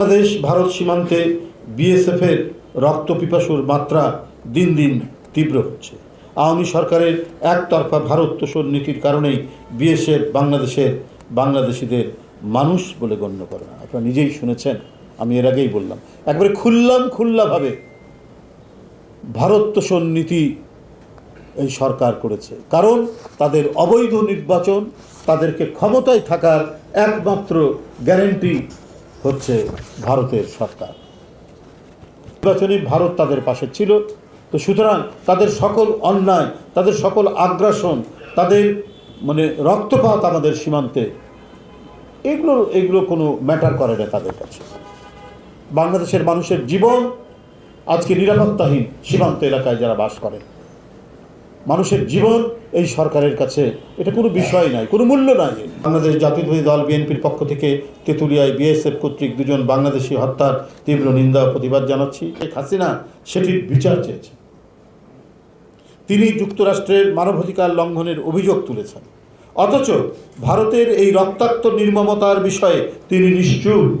বাংলাদেশ, ভারত সীমান্তে বিএসএফের রক্ত পিপাসুর মাত্রা দিন দিন তীব্র হচ্ছে। আওয়ামী সরকারের একতরফা ভারত তোষণ নীতির কারণেই বিএসএফ বাংলাদেশের বাংলাদেশিদের মানুষ বলে গণ্য করে না। আপনারা নিজেই শুনেছেন, আমি এর আগেই বললাম। একবারে খুললাম খুল্লাভাবে ভারত তোষণ নীতি এই সরকার করেছে। কারণ তাদের অবৈধ নির্বাচন, তাদেরকে ক্ষমতায় থাকার একমাত্র গ্যারেন্টি হচ্ছে ভারতের সরকার। নির্বাচনে ভারত তাদের পাশে ছিল। তো সুতরাং তাদের সকল অন্যায়, তাদের সকল আগ্রাসন, তাদের মানে রক্তপাত আমাদের সীমান্তে, এগুলো এগুলো কোনো ম্যাটার করে না তাদের কাছে। বাংলাদেশের মানুষের জীবন আজকে নিরাপত্তাহীন সীমান্ত এলাকায় যারা বাস করে। মানুষের জীবন এই সরকারের কাছে। এটা কোনো বিষয় নাই, কোনো মূল্য নাই। বাংলাদেশ জাতীয়তাবাদী দল বিএনপির পক্ষ থেকে তেঁতুলিয়ায় বিএসএফ কর্তৃক দুজন বাংলাদেশি হত্যার তীব্র নিন্দা প্রতিবাদ জানাচ্ছি। শেখ হাসিনা সেটির বিচার চেয়েছেন। তিনি যুক্তরাষ্ট্রের মানবাধিকার লঙ্ঘনের অভিযোগ তুলেছেন। অথচ ভারতের এই রক্তাক্ত নির্মমতার বিষয়ে তিনি নিশ্চুপ।